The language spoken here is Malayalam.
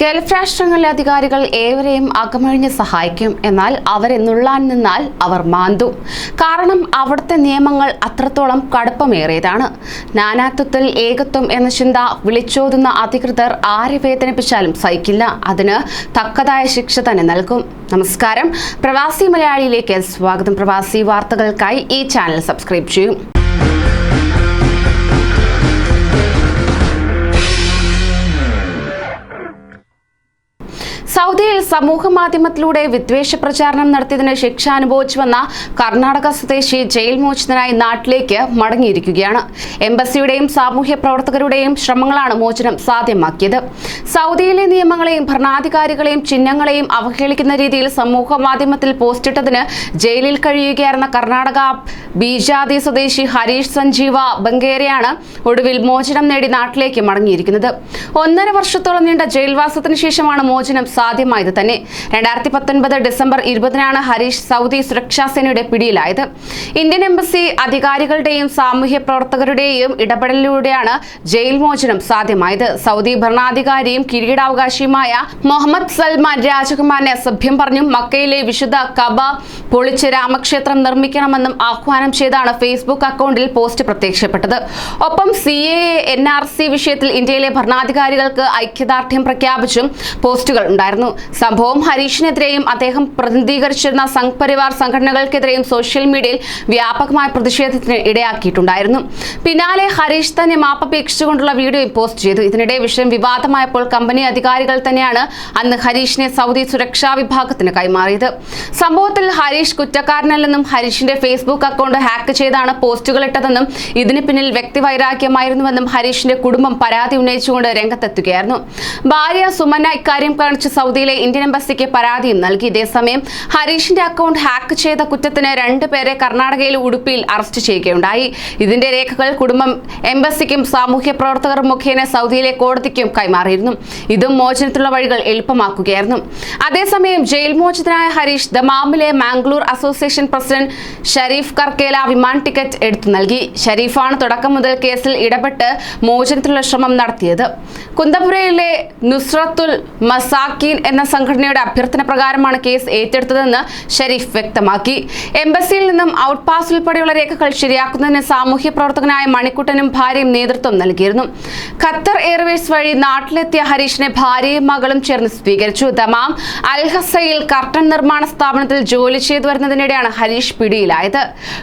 ഗൾഫ് രാഷ്ട്രങ്ങളിലെ അധികാരികൾ ഏവരെയും അകമഴിഞ്ഞ് സഹായിക്കും. എന്നാൽ അവരെ നുള്ളാൻ നിന്നാൽ അവർ മാന്തും. കാരണം അവിടുത്തെ നിയമങ്ങൾ അത്രത്തോളം കടുപ്പമേറിയതാണ്. നാനാത്വത്തിൽ ഏകത്വം എന്ന ചിന്ത വിളിച്ചോതുന്ന അധികൃതർ ആരെ വേദനിപ്പിച്ചാലും സഹിക്കില്ല. അതിന് തക്കതായ ശിക്ഷ തന്നെ നൽകും. നമസ്കാരം. പ്രവാസി മലയാളിയിലേക്ക് സ്വാഗതം. പ്രവാസി വാർത്തകൾക്കായി ഈ ചാനൽ സബ്സ്ക്രൈബ് ചെയ്യും. സൗദിയിൽ സമൂഹ മാധ്യമത്തിലൂടെ വിദ്വേഷ പ്രചാരണം നടത്തിയതിന് ശിക്ഷ അനുഭവിച്ചു വന്ന കർണാടക സ്വദേശി ജയിൽ മോചിതനായി നാട്ടിലേക്ക് മടങ്ങിയിരിക്കുകയാണ്. എംബസിയുടെയും സാമൂഹ്യ പ്രവർത്തകരുടെയും ശ്രമങ്ങളാണ് മോചനം സാധ്യമാക്കിയത്. സൗദിയിലെ നിയമങ്ങളെയും ഭരണാധികാരികളെയും ചിഹ്നങ്ങളെയും അവഹേളിക്കുന്ന രീതിയിൽ സമൂഹ മാധ്യമത്തിൽ പോസ്റ്റിട്ടതിന് ജയിലിൽ കഴിയുകയായിരുന്ന കർണാടക ബീജാതി സ്വദേശി ഹരീഷ് സഞ്ജീവ ബംഗേരയാണ് ഒടുവിൽ മോചനം നേടി നാട്ടിലേക്ക് മടങ്ങിയിരിക്കുന്നത്. ഒന്നര വർഷത്തോളം നീണ്ട ജയിൽവാസത്തിന് ശേഷമാണ് മോചനം സാധ്യമായത് തന്നെ. രണ്ടായിരത്തി പത്തൊൻപത് ഡിസംബർ ഇരുപതിനാണ് ഹരീഷ് സൗദി സുരക്ഷാ സേനയുടെ പിടിയിലായത്. ഇന്ത്യൻ എംബസി അധികാരികളുടെയും സാമൂഹ്യ പ്രവർത്തകരുടെയും ഇടപെടലിലൂടെയാണ് ജയിൽ മോചനം സാധ്യമായത്. സൗദി ഭരണാധികാരിയും കിരീടാവകാശിയുമായ മുഹമ്മദ് സൽമാൻ രാജകുമാരനെ സഭ്യം പറഞ്ഞു. മക്കയിലെ വിശുദ്ധ കബ പൊളിച്ച് രാമക്ഷേത്രം നിർമ്മിക്കണമെന്നും ആഹ്വാനം ചെയ്താണ് ഫേസ്ബുക്ക് അക്കൗണ്ടിൽ പോസ്റ്റ് പ്രത്യക്ഷപ്പെട്ടത്. ഒപ്പം C A N R C വിഷയത്തിൽ ഇന്ത്യയിലെ ഭരണാധികാരികൾക്ക് ഐക്യദാർഢ്യം പ്രഖ്യാപിച്ചും പോസ്റ്റുകൾ ഉണ്ടായിരുന്നു. സംഭവം ഹരീഷിനെതിരെയും അദ്ദേഹം പ്രതിനിധീകരിച്ചിരുന്ന സംഘ് പരിവാർ സംഘടനകൾക്കെതിരെയും സോഷ്യൽ മീഡിയയിൽ വ്യാപകമായ പ്രതിഷേധത്തിന് ഇടയാക്കിയിട്ടുണ്ടായിരുന്നു. പിന്നാലെ ഹരീഷ് തന്നെ മാപ്പപേക്ഷിച്ചുകൊണ്ടുള്ള വീഡിയോയും പോസ്റ്റ് ചെയ്തു. ഇതിനിടെ വിഷയം വിവാദമായപ്പോൾ കമ്പനി അധികാരികൾ തന്നെയാണ് അന്ന് ഹരീഷിനെ സൗദി സുരക്ഷാ വിഭാഗത്തിന് കൈമാറിയത്. സംഭവത്തിൽ ഹരീഷ് കുറ്റക്കാരനല്ലെന്നും ഹരീഷിന്റെ ഫേസ്ബുക്ക് അക്കൗണ്ട് ഹാക്ക് ചെയ്താണ് പോസ്റ്റുകൾ ഇട്ടതെന്നും ഇതിന് പിന്നിൽ വ്യക്തി വ്യക്തിവൈരാഗ്യമായിരുന്നുവെന്നും ഹരീഷിന്റെ കുടുംബം പരാതി ഉന്നയിച്ചുകൊണ്ട് രംഗത്തെത്തുകയായിരുന്നു. ഭാര്യ സുമന ഇക്കാര്യം കാണിച്ച് സൗദിയിലെ ഇന്ത്യൻ എംബസിക്ക് പരാതിയും നൽകി. ഇതേസമയം ഹരീഷിന്റെ അക്കൗണ്ട് ഹാക്ക് ചെയ്ത കുറ്റത്തിന് രണ്ടുപേരെ കർണാടകയിൽ ഉടുപ്പിയിൽ അറസ്റ്റ് ചെയ്യുകയുണ്ടായി. ഇതിന്റെ രേഖകൾ കുടുംബം എംബസിക്കും സാമൂഹ്യ പ്രവർത്തകർ മുഖേന സൗദിയിലെ കോടതിക്കും കൈമാറിയിരുന്നു. ഇതും മോചനത്തിലുള്ള വഴികൾ എളുപ്പമാക്കുകയായിരുന്നു. അതേസമയം ജയിൽ മോചിതനായ ഹരീഷ് ദമാമിലെ മാംഗ്ലൂർ അസോസിയേഷൻ പ്രസിഡന്റ് ഷരീഫ് കർക്കേല വിമാന ടിക്കറ്റ് എടുത്തു നൽകി. ഷരീഫാണ് തുടക്കം മുതൽ കേസിൽ ഇടപെട്ട് മോചനത്തിനുള്ള ശ്രമം നടത്തിയത്. കുന്തപുരയിലെ നുസ്രത്തുൽ മസാക്കീൻ എന്ന സംഘടനയുടെ അഭ്യർത്ഥന പ്രകാരമാണ് കേസ് ഏറ്റെടുത്തതെന്ന് ഷരീഫ് വ്യക്തമാക്കി. എംബസിയിൽ നിന്നും ഔട്ട് പാസ് ഉൾപ്പെടെയുള്ള രേഖകൾ ശരിയാക്കുന്നതിന് സാമൂഹ്യ പ്രവർത്തകനായ മണിക്കുട്ടനും ഭാര്യയും നേതൃത്വം നൽകിയിരുന്നു. ഖത്തർ എയർവേസ് വഴി നാട്ടിലെത്തിയ ഹരീഷിനെ ഭാര്യയും മകളും ചേർന്ന് സ്വീകരിച്ചു. തമാം അൽഹസയിൽ കർട്ടൻ നിർമ്മാണ സ്ഥാപനത്തിൽ ജോലി ചെയ്തു വരുന്നതിനിടെയാണ് ഹരീഷ് പിടിയിലായത്.